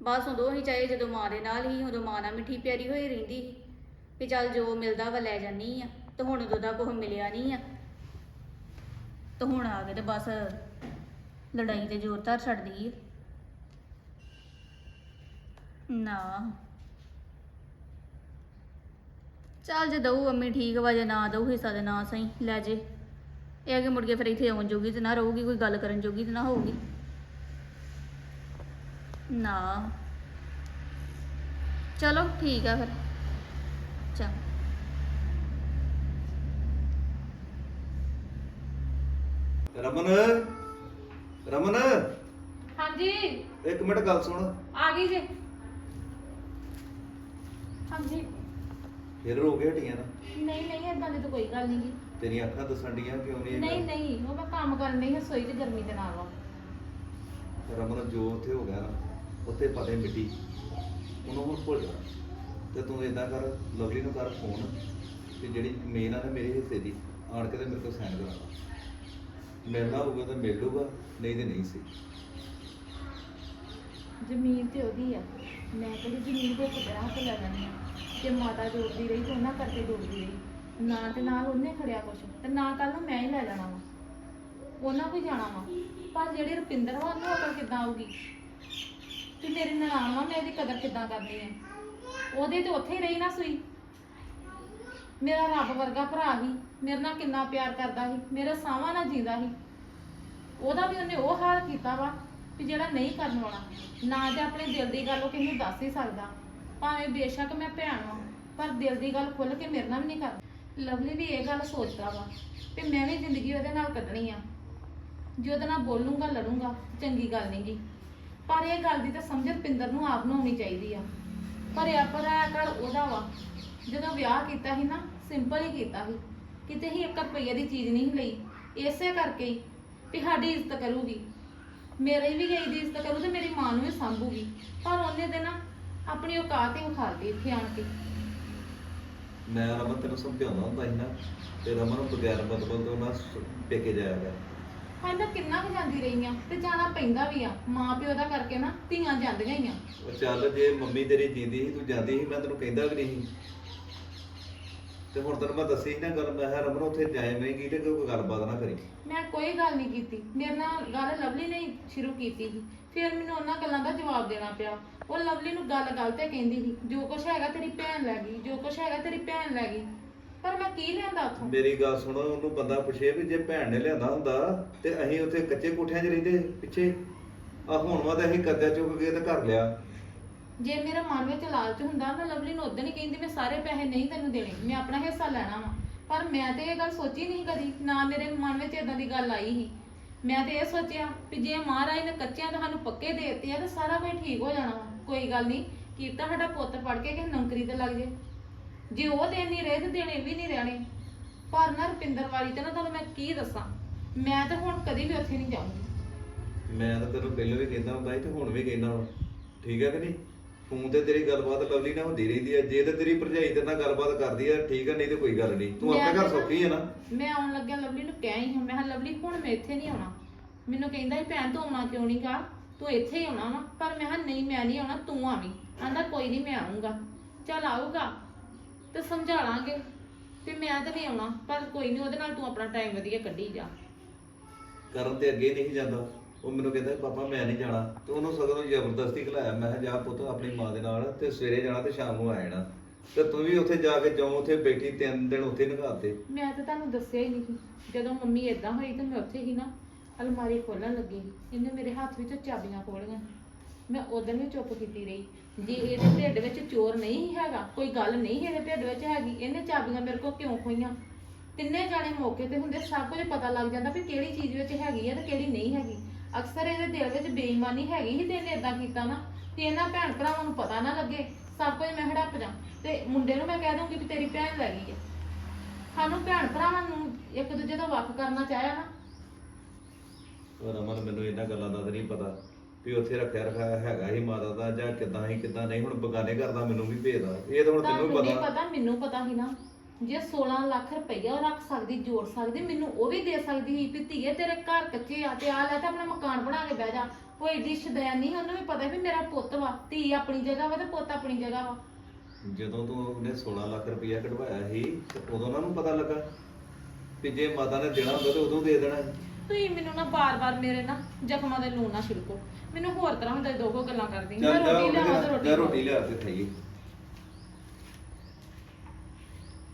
ਬਸ ਉਦੋਂ ਹੀ ਚਾਹੇ ਜਦੋਂ ਮਾਂ ਦੇ ਨਾਲ ਹੀ, ਉਦੋਂ ਮਾਂ ਨਾਲ ਮਿੱਠੀ ਪਿਆਰੀ ਹੋਈ ਰਹਿੰਦੀ ਸੀ ਵੀ ਚੱਲ ਜੋ ਮਿਲਦਾ ਵਾ ਲੈ ਜਾਨੀ ਆ, ਤੇ ਹੁਣ ਉਦੋਂ ਦਾ ਕੁਝ ਮਿਲਿਆ ਨਹੀਂ ਆ। ਤੇ ਹੁਣ ਆ ਕੇ ਤੇ ਬਸ ਲੜਾਈ ਤੇ ਜ਼ੋਰ ਧਰ ਛੱਡਦੀ ਏ ਨਾ। ਚੱਲ ਜੇ ਦਊ ਅੰਮੀ ਠੀਕ ਵਾ, ਜੇ ਨਾ ਦਊ ਹਿੱਸਾ ਦੇ ਨਾ ਸਹੀ, ਲੈ ਜੇ। ਇਹ ਆ ਕਿ ਮੁੜ ਕੇ ਫਿਰ ਇੱਥੇ ਆਉਣ ਜੋਗੀ ਤੇ ਨਾ ਰਹੂਗੀ, ਕੋਈ ਗੱਲ ਕਰਨ ਜੋਗੀ ਤੇ ਨਾ ਹੋਊਗੀ। ਨਾ। ਚਲੋ ਠੀਕ ਆ ਫਿਰ। ਚੰਗਾ। ਰਮਨ ਰਮਨ। ਹਾਂਜੀ। ਇੱਕ ਮਿੰਟ ਗੱਲ ਸੁਣ। ਆ ਗਈ ਜੇ। ਹਾਂਜੀ। ਫਿਰ ਰੋ ਕੇ ਹਟੀਆਂ ਨਾ। ਨਹੀਂ ਨਹੀਂ ਏਦਾਂ ਦੀ ਤਾਂ ਕੋਈ ਗੱਲ ਨਹੀਂ ਗੀ ਤੇਰੀਆਂ ਅੱਖਾਂ ਦੱਸਣ ਡੀਆਂ ਕਿਉਂ ਨਹੀਂ ਇਹ ਨਹੀਂ ਗੱਲ? ਨਹੀਂ ਉਹ ਮੈਂ ਕੰਮ ਕਰਨ ਨਹੀਂ ਸੋਈ ਤੇ ਗਰਮੀ ਦੇ ਨਾਲ ਵਾ। ਰਮਨ ਜੋ ਉੱਥੇ ਹੋ ਗਿਆ। ਨਾ ਉੱਥੇ ਪਤੇ ਮਿੱਟੀ। ਉਹਨੂੰ ਹੁਣ ਭੁੱਲ ਜਾ ਤੇ ਤੂੰ ਇਦਾਂ ਕਰ, ਲਵਲੀ ਨੂੰ ਕਰ ਫੋਨ ਤੇ ਜਿਹੜੀ ਮੇਨ ਆ ਨਾ ਮੇਰੇ ਹਿੱਸੇ ਦੀ, ਆਣ ਕੇ ਤੇ ਮੇਰੇ ਕੋਲ ਸਾਈਨ ਕਰਾ ਮਿਲਣਾ ਹੋਊਗਾ ਤਾਂ ਮਿਲ ਲੂਗਾ ਨਹੀਂ ਤੇ ਨਹੀਂ ਸੀ। ਜ਼ਮੀਨ ਤੇ ਉਹਦੀ ਆ। ਮੈਂ ਕਿਹੜੀ ਜ਼ਮੀਨ ਦੇ ਇੱਕ ਤਰ੍ਹਾਂ ਲੈ ਜਾਣੀ ਆ। ਜੇ ਮਾਤਾ ਜੋੜਦੀ ਰਹੀ ਤੇ ਉਹਨਾਂ ਕਰਕੇ ਜੋੜਦੀ ਰਹੀ। ਨਾ ਤੇ ਨਾਲ ਉਹਨੇ ਖੜਿਆ ਕੁਛ, ਤੇ ਨਾ ਕੱਲ ਨੂੰ ਮੈਂ ਹੀ ਲੈ ਲੈਣਾ ਵਾ। ਉਹਨਾਂ ਕੋਈ ਜਾਣਾ ਵਾ। ਪਰ ਜਿਹੜੀ ਰੁਪਿੰਦਰ ਵਾ, ਉਹਨੂੰ ਅਕਲ ਕਿੱਦਾਂ ਆਊਗੀ? ਤੇ ਮੇਰੀ ਨਨਾਣ ਵਾ ਮੈਂ ਇਹਦੀ ਕਦਰ ਕਿੱਦਾਂ ਕਰਨੀ ਹੈ ਉਹਦੇ ਤੇ ਉੱਥੇ ਹੀ ਰਹੀ ਨਾ ਸੂਈ। ਮੇਰਾ ਰੱਬ ਵਰਗਾ ਭਰਾ ਸੀ, ਮੇਰੇ ਨਾਲ ਕਿੰਨਾ ਪਿਆਰ ਕਰਦਾ ਸੀ, ਮੇਰਾ ਸਾਹਾਂ ਨਾਲ ਜੀਂਦਾ ਸੀ। ਉਹਦਾ ਵੀ ਉਹਨੇ ਉਹ ਹਾਲ ਕੀਤਾ ਵਾ ਕਿ ਜਿਹੜਾ ਨਹੀਂ ਕਰਨ ਵਾਲਾ ਨਾ ਤੇ ਆਪਣੇ ਦਿਲ ਦੀ ਗੱਲ ਉਹ ਕਿਸੇ ਨੂੰ ਦੱਸ ਹੀ ਸਕਦਾ। ਭਾਵੇਂ ਬੇਸ਼ੱਕ ਮੈਂ ਭੈਣ ਵਾਂ, ਪਰ ਦਿਲ ਦੀ ਗੱਲ ਖੁੱਲ ਕੇ ਮੇਰੇ ਨਾਲ ਵੀ ਨਹੀਂ ਕਰਦਾ। ਲਵਲੀ ਵੀ ਇਹ ਗੱਲ ਸੋਚਦਾ ਵਾ ਕਿ ਮੈਂ ਵੀ ਜ਼ਿੰਦਗੀ ਉਹਦੇ ਨਾਲ ਕੱਢਣੀ ਆ। ਜੇ ਉਹਦੇ ਨਾਲ ਬੋਲੂੰਗਾ, ਲੜੂੰਗਾ, ਚੰਗੀ ਗੱਲ ਨਹੀਂਗੀ ਪਰ ਇਹ ਗੱਲ ਦੀ ਤਾਂ ਸਮਝ ਰਪਿੰਦਰ ਨੂੰ ਆਪ ਨੂੰ ਆਉਣੀ ਚਾਹੀਦੀ ਆ। ਪਰ ਇਹ ਆਪਣਾ ਉਹਦਾ ਵਾ। ਜਦੋਂ ਵਿਆਹ ਕੀਤਾ ਸੀ ਨਾ ਸਿੰਪਲ ਹੀ ਕੀਤਾ ਸੀ। ਕਿਤੇ ਹੀ 1 ਰੁਪਈਏ ਦੀ ਚੀਜ਼ ਨਹੀਂ ਲਈ। ਇਸੇ ਕਰਕੇ ਹੀ ਵੀ ਸਾਡੀ ਇੱਜ਼ਤ ਕਰੂਗੀ। ਮੇਰੇ ਵੀ ਗਈ ਦੀ ਇੱਜ਼ਤ ਕਰੂ ਤੇ ਮੇਰੀ ਮਾਂ ਨੂੰ ਵੀ ਸੰਭੂਗੀ। ਪਰ ਉਹਨੇ ਦੇ ਨਾ ਆਪਣੀ ਔਕਾਤ ਹੀ ਵਿਖਾਲਦੀ ਇੱਥੇ ਆਣ ਕੇ। ਮੈਂ ਰਮਨ ਤੈਨੂੰ ਸਮਝਾਉਂਦਾ ਹੁੰਦਾ ਸੀ ਨਾ, ਤੇ ਰਮਨ ਨੂੰ ਬਗੈਰ ਮਤਲਬ ਤੋਂ ਨਾ ਪੇਕੇ ਜਾਇਆ ਗਿਆ ਹਾਂ ਕਿੰਨਾ ਕੁ ਜਾਂਦੀ ਰਹੀ ਆ ਤੇ ਜਾਣਾ ਪੈਂਦਾ ਵੀ ਆ। ਮਾਂ ਪਿਓ ਦਾ ਕਰਕੇ ਨਾ ਧੀਆਂ ਜਾਂਦੀਆਂ ਹੀ ਆ। ਉਹ ਚੱਲ ਜੇ ਮੰਮੀ ਤੇਰੀ ਜੀਂਦੀ ਸੀ ਤੂੰ ਜਾਂਦੀ ਸੀ ਮੈਂ ਤੈਨੂੰ ਕਹਿੰਦਾ ਵੀ ਨਹੀਂ। ਤੇ ਹੁਣ ਤੈਨੂੰ ਮੈਂ ਦੱਸੀ ਸੀ ਨਾ ਗੱਲ ਮੈਂ ਕਿਹਾ ਰਮਨ ਉੱਥੇ ਜਾਏਵੇਂਗੀ ਤੇ ਕੋਈ ਗੱਲਬਾਤ ਨਾ ਕਰੀ। ਮੈਂ ਕੋਈ ਗੱਲ ਨਹੀਂ ਕੀਤੀ। ਮੇਰੇ ਨਾਲ ਗੱਲ ਲਵਲੀ ਨੇ ਹੀ ਸ਼ੁਰੂ ਕੀਤੀ ਸੀ। ਫਿਰ ਮੈਨੂੰ ਉਹਨਾਂ ਗੱਲਾਂ ਦਾ ਜਵਾਬ ਦੇਣਾ ਪਿਆ। ਉਹ ਲਵਲੀ ਨੂੰ ਗੱਲ ਗੱਲ ਤੇ ਕਹਿੰਦੀ ਸੀ ਜੋ ਕੁਛ ਹੈਗਾ ਤੇਰੀ ਭੈਣ ਲੈ ਗਈ ਜੋ ਕੁਛ ਹੈਗਾ ਤੇਰੀ ਭੈਣ ਲੈ ਗਈ। ਪਰ ਮੈਂ ਕੀ ਲਿਆਂਦਾ ਉੱਥੋਂ? ਮੇਰੀ ਗੱਲ ਸੁਣੋ ਉਹਨੂੰ ਬੰਦਾ ਪੁੱਛੇ ਵੀ ਜੇ ਭੈਣ ਨੇ ਲਿਆਂਦਾ ਹੁੰਦਾ ਤੇ ਅਸੀਂ ਉੱਥੇ ਕੱਚੇ ਕੋਠਿਆਂ 'ਚ ਰਹਿੰਦੇ ਪਿੱਛੇ। ਆ ਹੁਣ ਵਾ ਤਾਂ ਅਸੀਂ ਕਰਜ਼ਾ ਚੁੱਕ ਕੇ ਤੇ ਘਰ ਲਿਆ। ਜੇ ਮੇਰੇ ਮਨ ਵਿੱਚ ਲਾਲਚ ਹੁੰਦਾ ਮੈਂ ਲਵਲੀ ਨੂੰ ਉਦੋਂ ਹੀ ਕਹਿੰਦੀ ਮੈਂ ਸਾਰੇ ਪੈਸੇ ਨਹੀਂ ਤੈਨੂੰ ਦੇਣੇ ਮੈਂ ਆਪਣਾ ਹਿੱਸਾ ਲੈਣਾ ਵਾ। ਪਰ ਮੈਂ ਤੇ ਇਹ ਗੱਲ ਸੋਚੀ ਨਹੀਂ ਕਦੀ ਨਾ ਮੇਰੇ ਮਨ ਵਿੱਚ ਇਦਾਂ ਦੀ ਗੱਲ ਆਈ ਸੀ। ਮੈਂ ਤੇ ਇਹ ਸੋਚਿਆ ਵੀ ਜੇ ਮਹਾਰਾਜ ਨੇ ਕੱਚਿਆਂ ਤਾਂ ਸਾਨੂੰ ਪੱਕੇ ਦੇ ਦਿੱਤੇ ਆ ਤਾਂ ਸਾਰਾ ਕੁਝ ਠੀਕ ਹੋ ਜਾਣਾ ਵਾ। ਕੋਈ ਗੱਲ ਨਹੀਂ ਕੀਤਾ ਸਾਡਾ ਪੁੱਤ ਪੜ ਕੇ ਕਿਸੇ ਨੌਕਰੀ ਤੇ ਲੱਗ ਜੇ। ਜੇ ਉਹ ਦੇਣ ਨਹੀਂ ਰਹੇ ਤੇ ਦੇਣੇ ਵੀ ਨਹੀਂ ਰਹਿਣੇ। ਪਰ ਨਾ ਰੁਪਿੰਦਰ ਵਾਲੀ ਤੇ ਨਾ ਤੁਹਾਨੂੰ ਮੈਂ ਕੀ ਦੱਸਾਂ? ਮੈਂ ਤਾਂ ਹੁਣ ਕਦੀ ਵੀ ਉੱਥੇ ਨਹੀਂ ਜਾਊਂਗੀ। ਮੈਂ ਤਾਂ ਤੈਨੂੰ ਪਹਿਲਾਂ ਵੀ ਕਹਿੰਦਾ ਹੁੰਦਾ ਸੀ ਤੇ ਹੁਣ ਵੀ ਕਹਿੰਦਾ ਵਾਂ। ਠੀਕ ਹੈ ਕਿ ਨਹੀਂ? ਫੋਨ ਤੇ ਤੇਰੀ ਗੱਲਬਾਤ ਲਵਲੀ ਨਾਲ ਹੁੰਦੀ ਰਹਿੰਦੀ ਹੈ। ਜੇ ਤੇ ਤੇਰੀ ਭਰਜਾਈ ਤੇਰੇ ਨਾਲ ਗੱਲਬਾਤ ਕਰਦੀ ਹੈ ਠੀਕ ਹੈ ਨਹੀਂ ਤੇ ਕੋਈ ਗੱਲ ਨਹੀਂ। ਤੂੰ ਮੈਂ ਆਪਣੇ ਘਰ ਤਾਂ- ਸੌਖੀ ਹੈ ਨਾ? ਮੈਂ ਆਉਣ ਲੱਗਿਆ ਲਵਲੀ ਨੂੰ ਕਹਿ ਹੀ ਹਾਂ ਮੈਂ ਕਿਹਾ ਲਵਲੀ ਹੁਣ ਮੈਂ ਇੱਥੇ ਨਹੀਂ ਆਉਣਾ। ਮੈਨੂੰ ਕਹਿੰਦਾ ਸੀ ਭੈਣ ਤੂੰ ਆਉਣਾ ਕਿਉਂ ਨਹੀਂ ਗਾ ਤੂੰ ਇੱਥੇ ਹੀ ਆਉਣਾ ਵਾ। ਪਰ ਮੈਂ ਕਿਹਾ ਨਹੀਂ ਮੈਂ ਨਹੀਂ ਆਉਣਾ ਤੂੰ ਆਵੀਂ। ਆਂਦਾ ਕੋਈ ਨਹੀਂ ਮੈਂ ਆਉਂਗਾ ਚੱਲ ਆਊਗਾ। ਤੇ ਸਮਝਾ ਲਾਂਗੇ ਵੀ ਮੈਂ ਤਾਂ ਨਹੀਂ ਆਉਣਾ ਪਰ ਕੋਈ ਨਹੀਂ ਉਹਦੇ ਨਾਲ ਤੂੰ ਆਪਣਾ ਟਾਈਮ ਵਧੀਆ ਕੱਢੀ ਜਾ। ਕਰਨ ਤੇ ਅੱਗੇ ਨਹੀਂ ਜਾਂਦਾ। ਉਹ ਮੈਨੂੰ ਕਹਿੰਦਾ ਪਾਪਾ ਮੈਂ ਨਹੀਂ ਜਾਣਾ। ਤੇ ਉਹਨੂੰ ਸਗੋਂ ਜ਼ਬਰਦਸਤੀ ਖਲਾਇਆ। ਮੈਂ ਕਿਹਾ ਜਾ ਪੁੱਤ ਆਪਣੀ ਮਾਂ ਦੇ ਨਾਲ ਤੇ ਸਵੇਰੇ ਜਾਣਾ ਤੇ ਸ਼ਾਮ ਨੂੰ ਆ ਜਾਣਾ। ਤੇ ਤੂੰ ਵੀ ਉੱਥੇ ਜਾ ਕੇ ਜਾਉਂ ਉੱਥੇ ਬੈਠੀ ਤਿੰਨ ਦਿਨ ਉੱਥੇ ਨਗਾਤੇ ਮੈਂ ਤਾਂ ਤੁਹਾਨੂੰ ਦੱਸਿਆ ਹੀ ਨਹੀਂ। ਜਦੋਂ ਮੰਮੀ ਇਦਾਂ ਹੋਈ ਤੇ ਮੈਂ ਉੱਥੇ ਹੀ ਨਾ ਅਲਮਾਰੀ ਖੋਲਣ ਲੱਗੀ। ਸੀ ਇਹਨੇ ਮੇਰੇ ਹੱਥ ਵਿੱਚ ਚਾਬੀਆਂ ਖੋਲੀਆਂ। ਮੈਂ ਉਦੋਂ ਵੀ ਚੁੱਪ ਕੀਤੀ ਰਹੀ। ਜੇ ਇਹਦੇ ਢਿੱਡ ਵਿੱਚ ਚੋਰ ਨਹੀਂ ਹੈਗਾ, ਕੋਈ ਗੱਲ ਨਹੀਂ ਇਹਦੇ ਢਿੱਡ ਵਿੱਚ ਹੈਗੀ, ਇਹਨੇ ਚਾਬੀਆਂ ਮੇਰੇ ਕੋਲ ਕਿਉਂ ਖੋਈਆਂ? ਤਿੰਨੇ ਜਾਣੇ ਮੌਕੇ ਤੇ ਹੁੰਦੇ ਸਭ ਕੁਝ ਪਤਾ ਲੱਗ ਜਾਂਦਾ ਵੀ ਕਿਹੜੀ ਚੀਜ਼ ਵਿੱਚ ਹੈਗੀ ਹੈ ਤੇ ਕਿਹੜੀ ਨਹੀਂ ਹੈਗੀ। ਅਕਸਰ ਇਹਦੇ ਦਿਲ ਵਿੱਚ ਬੇਈਮਾਨੀ ਹੈਗੀ ਸੀ ਤੇ ਇਹਨੇ ਇਦਾਂ ਕੀਤਾ ਨਾ, ਤੇ ਇਹਨਾਂ ਭੈਣ ਭਰਾਵਾਂ ਨੂੰ ਪਤਾ ਨਾ ਲੱਗੇ, ਸਭ ਕੁਝ ਮੈਂ ਹੜੱਪ ਜਾ। ਤੇ ਮੁੰਡੇ ਨੂੰ ਮੈਂ ਕਹਿ ਦੂੰਗੀ ਵੀ ਤੇਰੀ ਭੈਣ ਲੈ ਗਈ ਹੈ ਸਾਨੂੰ ਭੈਣ ਭਰਾਵਾਂ ਨੂੰ ਇੱਕ ਦੂਜੇ ਤੋਂ ਵੱਖ ਕਰਨਾ ਚਾਹਿਆ ਨਾ। ਰਮਨ, ਮੈਨੂੰ ਇਹਨਾਂ ਗੱਲਾਂ ਦਾ ਤਾਂ ਨਹੀਂ ਪਤਾ। ਵੀ ਉੱਥੇ ਰੱਖਿਆ ਰਖਾਇਆ ਹੈਗਾ ਹੀ ਮਾਤਾ ਦਾ ਜਾਂ ਕਿੱਦਾਂ ਹੀ ਕਿੱਦਾਂ ਨਹੀਂ ਹੁਣ ਬਗਾਨੇ ਕਰਦਾ ਮੈਨੂੰ ਵੀ ਭੇਜਦਾ ਇਹ ਤਾਂ ਹੁਣ ਤੈਨੂੰ ਤੁਹਾਨੂੰ ਨਹੀਂ ਪਤਾ। ਪਤਾ ਮੈਨੂੰ ਪਤਾ ਸੀ ਨਾ ਜੇ 16 ਲੱਖ ਰੁਪਈਆ ਉਹ ਰੱਖ ਸਕਦੀ ਜੋੜ ਸਕਦੀ ਮੈਨੂੰ ਉਹ ਵੀ ਦੇ ਸਕਦੀ ਸੀ ਵੀ ਧੀਏ ਤੇਰੇ ਘਰ ਕੱਚੇ ਆ ਤੇ ਆ ਲੈ ਤੇ ਆਪਣਾ ਮਕਾਨ ਬਣਾ ਕੇ ਬਹਿ ਜਾ। ਉਹ ਏਡੀ ਸ਼ਦੈਨ ਨਹੀਂ ਉਹਨੂੰ ਵੀ ਪਤਾ ਵੀ ਮੇਰਾ ਪੁੱਤ ਵਾ ਧੀ ਆਪਣੀ ਜਗ੍ਹਾ ਵਾ ਤੇ ਪੁੱਤ ਆਪਣੀ ਜਗ੍ਹਾ ਵਾ। ਜਦੋਂ ਤੂੰ ਉਹਨੇ 16 ਲੱਖ ਰੁਪਇਆ ਕਢਵਾਇਆ ਸੀ ਤੇ ਉਦੋਂ ਉਹਨਾਂ ਨੂੰ ਪਤਾ ਲੱਗਾ ਵੀ ਜੇ ਮਾਤਾ ਨੇ ਦੇਣਾ ਹੁੰਦਾ ਤੇ ਉਦੋਂ ਦੇ ਦੇਣਾ। ਸੀ। ਤੁਸੀਂ ਮੈਨੂੰ ਨਾ ਬਾਰ-ਬਾਰ ਮੇਰੇ ਨਾ ਜ਼ਖਮਾਂ ਦੇ ਲੂਣ ਨਾ ਛਿੜਕੋ ਮੈਨੂੰ ਹੋਰ ਤਰ੍ਹਾਂ ਦੇ ਦੋ ਕੋ ਗੱਲਾਂ ਕਰਦੀ ਮੈਂ ਚੱਲ ਰੋਟੀ ਲਿਆਵਾਂ ਤੇ ਰੋਟੀ ਜਾ ਖਾਓ। ਰੋਟੀ ਲਿਆ ਤੇ ਖਾਈਏ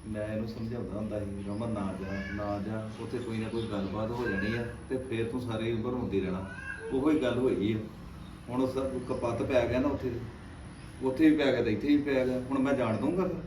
ਮੈਂ ਇਹਨੂੰ ਸਮਝਾਉਂਦਾ ਹੁੰਦਾ ਸੀ ਰਮਨ ਨਾ ਜਾ ਨਾ ਜਾ ਉੱਥੇ ਕੋਈ ਨਾ ਕੋਈ ਗੱਲਬਾਤ ਹੋ ਜਾਣੀ ਆ ਤੇ ਫੇਰ ਤੂੰ ਸਾਰੀ ਉਮਰ ਹੁੰਦੀ ਰਹਿਣਾ। ਉਹੋ ਹੀ ਗੱਲ ਹੋਈ ਆ। ਹੁਣ ਉਹ ਸਭ ਕਪੱਤ ਪੈ ਗਿਆ ਨਾ ਉੱਥੇ। ਉੱਥੇ ਵੀ ਪੈ ਗਿਆ ਤੇ ਇੱਥੇ ਵੀ ਪੈ ਗਿਆ। ਹੁਣ ਮੈਂ ਜਾਣ ਦੂੰਗਾ ਫਿਰ।